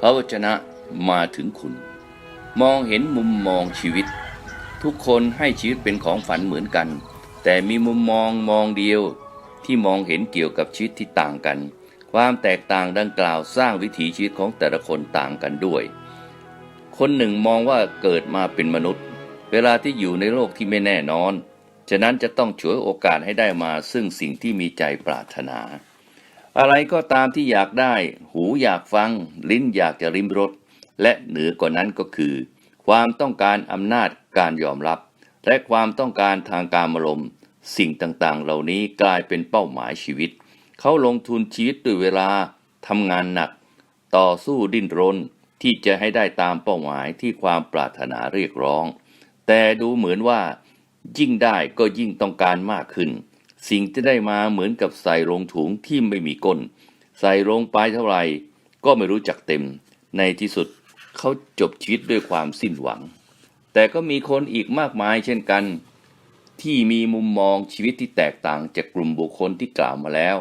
พระวจนะมาถึงคุณ มองเห็นมุมมองชีวิต ทุกคนให้ชีวิตเป็นของฝันเหมือนกัน แต่มีมุมมองมองเดียวที่มองเห็นเกี่ยวกับชีวิตที่ต่างกัน ความแตกต่างดังกล่าวสร้างวิถีชีวิตของแต่ละคนต่างกันด้วย คนหนึ่งมองว่าเกิดมาเป็นมนุษย์ เวลาที่อยู่ในโลกที่ไม่แน่นอน ฉะนั้นจะต้องฉวยโอกาสให้ได้มาซึ่งสิ่งที่มีใจปรารถนา อะไรก็ตามที่อยากได้ หูอยากฟัง ลิ้นอยากจะริมรสและเหนือกว่านั้นก็คือ ความต้องการอำนาจการยอมรับ และความต้องการทางการอารมณ์ สิ่งต่างๆ เหล่านี้กลายเป็นเป้าหมายชีวิต เขาลงทุนชีวิตด้วยเวลาทำงานหนัก ต่อสู้ดิ้นรนที่จะให้ได้ตามเป้าหมายที่ความปรารถนาเรียกร้อง แต่ดูเหมือนว่า ยิ่งได้ก็ยิ่งต้องการมากขึ้น สิ่งที่ได้มาเหมือนกับใส่ลงถุงที่ไม่มีก้น ใส่ลงไปเท่าไหร่ก็ไม่รู้จักเต็ม ในที่สุดเขาจบชีวิตด้วยความสิ้นหวัง แต่ก็มีคนอีกมากมายเช่นกัน ที่มีมุมมองชีวิตที่แตกต่างจากกลุ่มบุคคลที่กล่าวมาแล้ว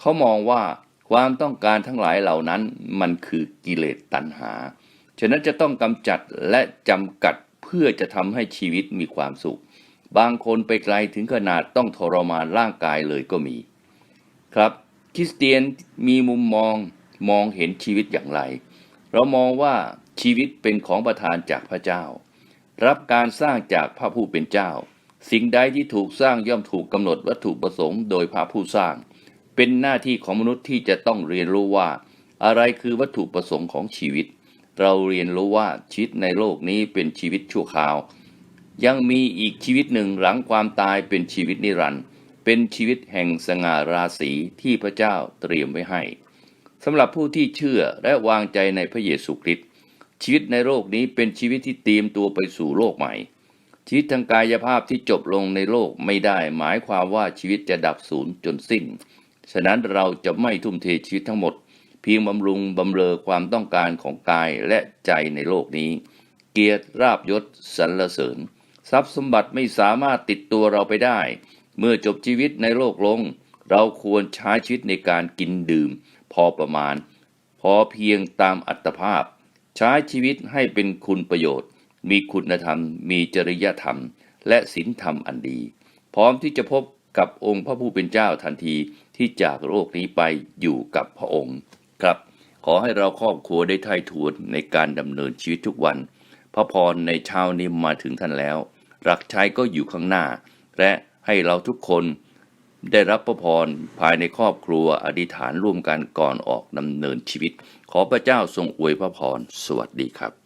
เขามองว่าความต้องการทั้งหลายเหล่านั้นมันคือกิเลสตัณหา ฉะนั้นจะต้องกำจัดและจำกัดเพื่อจะทำให้ชีวิตมีความสุข บางคนไปไกลถึงขนาดต้องทรมานร่างกายเลยก็มี ครับ คริสเตียนมีมุมมองมองเห็นชีวิตอย่างไร เรามองว่าชีวิตเป็นของประทานจากพระเจ้า รับการสร้างจากพระผู้เป็นเจ้า สิ่งใดที่ถูกสร้างย่อมถูกกำหนดวัตถุประสงค์โดยพระผู้สร้าง เป็นหน้าที่ของมนุษย์ที่จะต้องเรียนรู้ว่า อะไรคือวัตถุประสงค์ของชีวิต เราเรียนรู้ว่าชีวิตในโลกนี้เป็นชีวิตชั่วคราว ยังมีอีกชีวิตหนึ่งหลังความตายเป็นชีวิตนิรันดร์เป็นชีวิตแห่งสง่าราศีที่พระเจ้าเตรียมไว้ให้สำหรับผู้ที่เชื่อและวางใจในพระเยซูคริสต์ชีวิตในโลกนี้เป็นชีวิตที่เตรียมตัวไปสู่โลกใหม่ ชีวิตทางกายภาพที่จบลงในโลกไม่ได้หมายความว่าชีวิตจะดับสูญจนสิ้น ฉะนั้นเราจะไม่ทุ่มเทชีวิตทั้งหมด เพียงบำรุงบำเรอความต้องการของกายและใจในโลกนี้ เกียรติราบยศสรรเสริญ ทรัพย์สมบัติไม่สามารถติดตัวเราไปได้ เมื่อจบชีวิตในโลกลง เราควรใช้ชีวิตในการกินดื่ม พอประมาณ พอเพียงตามอัตภาพ ใช้ชีวิตให้เป็นคุณประโยชน์ มีคุณธรรม มีจริยธรรม และศีลธรรมอันดี พร้อมที่จะพบกับองค์พระผู้เป็นเจ้าทันทีที่จากโลกนี้ไปอยู่กับพระองค์ ครับ ขอให้เราครอบครัวได้ไถ่ทวนในการดำเนินชีวิตทุกวัน พระพรในเช้านี้มาถึงท่านแล้วรักใช้ก็อยู่ข้างหน้า และให้เราทุกคนได้รับพระพรภายในครอบครัวอธิษฐานร่วมกันก่อนออกดำเนินชีวิต ขอพระเจ้าทรงอวยพระพร สวัสดีครับ